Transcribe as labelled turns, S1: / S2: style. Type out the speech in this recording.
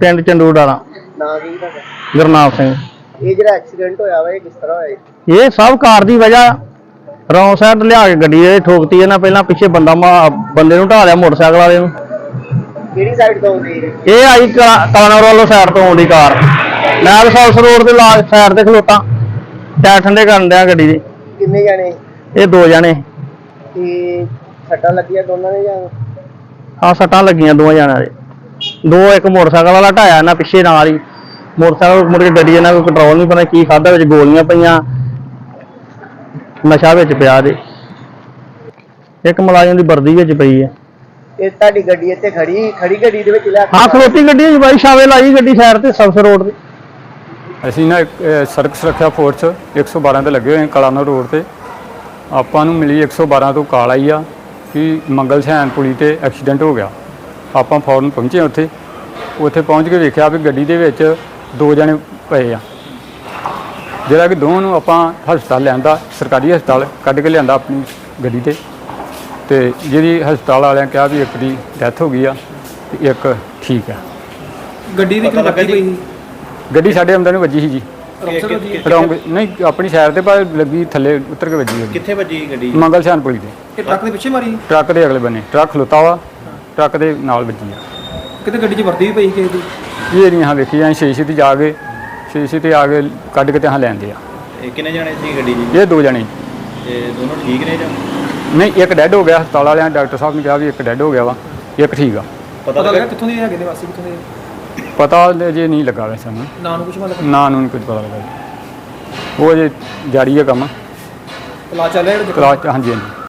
S1: ਪਿੰਡ ਚੰਡੂ ਡਾਲਾ
S2: ਨਾਂ ਕੀ ਤੁਹਾਡਾ?
S1: ਗੁਰਨਾਮ ਸਿੰਘ।
S2: ਇਹ ਜਿਹੜਾ ਐਕਸੀਡੈਂਟ ਹੋਇਆ ਵਾ ਇਹ ਕਿਸ ਤਰ੍ਹਾਂ ਹੋਇਆ ਜੀ?
S1: ਇਹ ਸਭ ਕਾਰ ਦੀ ਵਜ੍ਹਾ ਰੌਂਗ ਸਾਈਡ ਲਿਆ ਕੇ ਗੱਡੀ ਇਹ ਠੋਕਤੀ ਇਹਨਾਂ ਪਹਿਲਾਂ ਪਿੱਛੇ ਬੰਦਾ ਮਾ- ਬੰਦੇ ਨੂੰ ਢਾ ਲਿਆ ਮੋਟਰਸਾਈਕਲ ਵਾਲੇ ਨੂੰ।
S2: ਕਿਹੜੀ ਸਾਈਡ ਤੋਂ ਆਉਂਦੀ ਹੈ
S1: ਇਹ ਆਈ ਕਲਾਨੌਰ ਵੱਲੋਂ ਸਾਈਡ ਤੋਂ ਆਉਂਦੀ ਕਾਰ। ਮੈਂ ਰਸੌਲਸ ਰੋਡ ਤੇ ਲਾ ਸਾਈਡ ਤੇ ਖਲੋਤਾ। ਟਾਇਰ ਠੰਡੇ ਕਰਨ ਡਿਆ ਗੱਡੀ ਦੇ।
S2: ਕਿੰਨੇ ਜਾਣੇ?
S1: ਇਹ ਦੋ ਜਣੇ।
S2: ਤੇ ਸੱਟਾਂ ਲੱਗੀਆਂ ਦੋਨਾਂ ਦੇ ਜਾਂ?
S1: ਆ ਸੱਟਾਂ ਲੱਗੀਆਂ ਦੋਵਾਂ ਜਣਿਆਂ ਦੇ। ਦੋ ਇੱਕ ਮੋਟਰਸਾਈਕਲ ਵਾਲਾ ਢਾਇਆ ਇਹਨਾਂ ਪਿੱਛੇ ਨਾਲ ਹੀ। ਮੋਟਰਸਾਈਕਲ ਮੁੜ ਕੇ ਗੱਡੀ ਇਹਨਾਂ ਕੋਲ ਕੰਟਰੋਲ ਨਹੀਂ ਪਤਾ ਕੀ ਖਾਦਾ ਵਿੱਚ ਗੋਲੀਆਂ ਪਈਆਂ। ਨਸ਼ਾ ਵਿੱਚ ਪਿਆ ਦੇ ਇੱਕ ਮੁਲਾਜ਼ਮ ਦੀ ਵਰਦੀ ਵਿੱਚ ਪਈ ਹੈ।
S2: ਇਹ ਤੁਹਾਡੀ ਗੱਡੀ ਇੱਥੇ ਖੜੀ ਖੜੀ ਗੱਡੀ ਦੇ ਵਿੱਚ ਲਿਆ ਕੇ
S1: ਹਾਂ ਖਲੋਤੀ ਗੱਡੀ ਹੈ ਜੀ ਬਾਈ ਸ਼ਾਵੇ ਲਾਈ ਗੱਡੀ ਸਾਈਡ ਤੇ ਸਬਸ ਰੋਡ ਤੇ।
S3: ਅਸੀਂ ਨਾ ਇੱਕ, ਅਹ, ਸੜਕ ਸੁਰੱਖਿਆ ਫੋਰਸ 112 ਤੇ ਲੱਗੇ ਹੋਏ ਹਾਂ ਕਲਾਨੌਰ ਰੋਡ ਤੇ। ਆਪਾਂ ਨੂੰ ਮਿਲੀ 112 ਤੋਂ ਕਾਲ ਆਈ ਆ ਕਿ ਮੰਗਲ ਸੈਨ ਪੁਲੀ ਤੇ ਐਕਸੀਡੈਂਟ ਹੋ ਗਿਆ। ਆਪਾਂ ਫੌਰਨ ਪਹੁੰਚੇ ਉੱਥੇ। ਉੱਥੇ ਪਹੁੰਚ ਕੇ ਵੇਖਿਆ ਵੀ ਗੱਡੀ ਦੇ ਵਿੱਚ ਦੋ ਜਣੇ ਪਏ ਆ। ਜਿਹੜਾ ਕਿ ਦੋਵਾਂ ਨੂੰ ਆਪਾਂ ਹਸਪਤਾਲ ਲਿਆਂਦਾ ਸਰਕਾਰੀ ਹਸਪਤਾਲ ਕੱਢ ਕੇ ਲਿਆਂਦਾ ਆਪਣੀ ਗੱਡੀ ਤੇ। ਤੇ ਜਿਹਦੀ ਹਸਪਤਾਲ ਵਾਲਿਆਂ ਕਿਹਾ ਵੀ ਇੱਕ ਦੀ ਡੈਥ ਹੋ ਗਈ ਆ ਤੇ ਇੱਕ ਠੀਕ ਆ।
S4: ਗੱਡੀ ਦੀ ਕਿੰਨੀ ਲੱਗੀ ਪਈ ਸੀ?
S3: ਗੱਡੀ ਸਾਡੇ ਅੰਦਰ ਨੂੰ ਵੱਜੀ ਸੀ ਜੀ।
S4: ਰੌਂਗ
S3: ਨਹੀਂ ਆਪਣੀ ਸਾਈਡ ਤੇ ਪਰ ਲੱਗੀ ਥੱਲੇ ਉਤਰ ਕੇ ਵੱਜੀ ਹੋਈ।
S4: ਕਿੱਥੇ ਵੱਜੀ ਗੱਡੀ?
S3: ਮੰਗਲ ਸ਼ਾਨ ਪੁਲੀ
S4: ਇਹ ਟਰੱਕ ਦੇ ਪਿੱਛੇ ਮਾਰੀ
S3: ਟਰੱਕ ਦੇ ਅਗਲੇ ਬੰਨੇ। ਟਰੱਕ ਖਲੋਤਾ ਵਾ। ਟਰੱਕ ਦੇ ਨਾਲ ਵੱਜੀ ਆ।
S4: ਕਿਤੇ ਗੱਡੀ 'ਚ ਵਰਦੀ ਵੀ ਪਈ ਕਿਸੇ ਦੀ
S3: ਇਹ ਨਹੀਂ ਹਾਂ ਵੇਖੀ ਜਾਂ ਸ਼ੀਸ਼ੇ ਤੇ ਜਾ ਕੇ ਸ਼ੀਸ਼ੇ ਤੇ ਆ ਕੇ ਕੱਢ ਕੇ ਤੇ ਹਾਂ ਲੈਂਦੇ ਆ।
S5: ਇਹ ਕਿੰਨੇ ਜਾਣੇ ਸੀ ਗੱਡੀ 'ਚ?
S3: ਇਹ ਦੋ ਜਣੇ।
S5: ਤੇ ਦੋਨੋਂ ਠੀਕ ਨੇ ਜਾਂ?
S3: ਨਹੀਂ ਇੱਕ ਡੈੱਡ ਹੋ ਗਿਆ ਹਸਪਤਾਲ ਵਾਲਿਆਂ ਡਾਕਟਰ ਸਾਹਿਬ ਨੇ ਕਿਹਾ ਵੀ ਇੱਕ ਡੈੱਡ ਹੋ ਗਿਆ ਵਾ ਇੱਕ ਠੀਕ ਆ।
S4: ਪਤਾ ਲੱਗਾ ਕਿੱਥੋਂ ਦੇ ਹੈਗੇ ਨੇ ਵਾਸੀ ਕਿੱਥੋਂ ਦੇ
S3: ਪਤਾ ਜੇ ਨਹੀਂ ਲੱਗਾ ਵੈਸੇ ਸਾਨੂੰ।
S4: ਨਾਂ ਨੂੰ ਕੁਝ ਮਤਲਬ
S3: ਨਾਂ ਨੂੰ ਨਹੀਂ ਕੁਝ ਪਤਾ ਲੱਗਾ। ਜੀ। ਉਹ ਜੇ ਜਾਰੀ ਹੈ ਕੰਮ।
S4: ਇਲਾਜ ਚੱਲ ਰਿਹਾ ਜਿਹੜਾ
S3: ਕਲਾਸ ਚ ਹਾਂਜੀ ਹਾਂਜੀ।